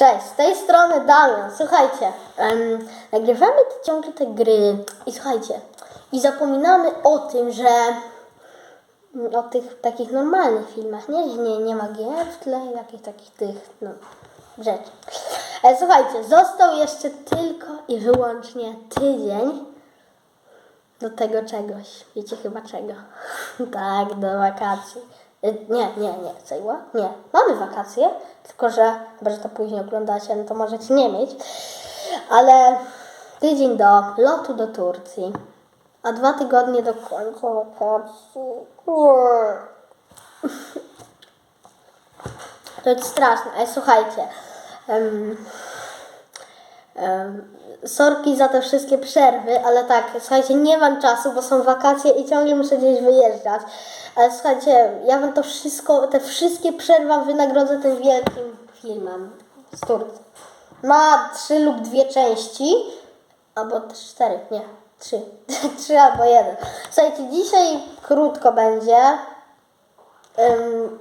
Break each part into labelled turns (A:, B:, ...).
A: Cześć, z tej strony Damian. Słuchajcie, em, nagrywamy te- ciągle te gry i słuchajcie, i zapominamy o tym, że mm, o tych takich normalnych filmach, nie, że nie, nie ma gier w tle i takich takich tych no, rzeczy. E, słuchajcie, został jeszcze tylko i wyłącznie tydzień do tego czegoś. Wiecie chyba czego? tak, do wakacji. Nie, nie, nie, Cejła? Nie. Mamy wakacje, tylko że chyba, że to później oglądacie, no to możecie nie mieć. Ale tydzień do lotu do Turcji, a dwa tygodnie do końca wakacji. To jest straszne, ale słuchajcie. Em, Sorki za te wszystkie przerwy, ale tak, słuchajcie, nie mam czasu, bo są wakacje i ciągle muszę gdzieś wyjeżdżać. Ale słuchajcie, ja wam to wszystko, te wszystkie przerwy wynagrodzę tym wielkim filmem z Turcji. Ma trzy lub dwie części, albo cztery, nie, trzy. trzy albo jeden. Słuchajcie, dzisiaj krótko będzie. Ym,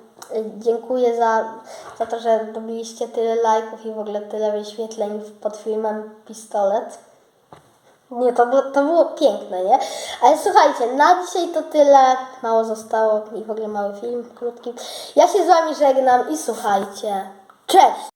A: dziękuję za, za to, że robiliście tyle lajków i w ogóle tyle wyświetleń pod filmem Pistolet. Nie, to było, to było piękne, nie? Ale słuchajcie, na dzisiaj to tyle. Mało zostało i w ogóle mały film, krótki. Ja się z Wami żegnam i słuchajcie. Cześć!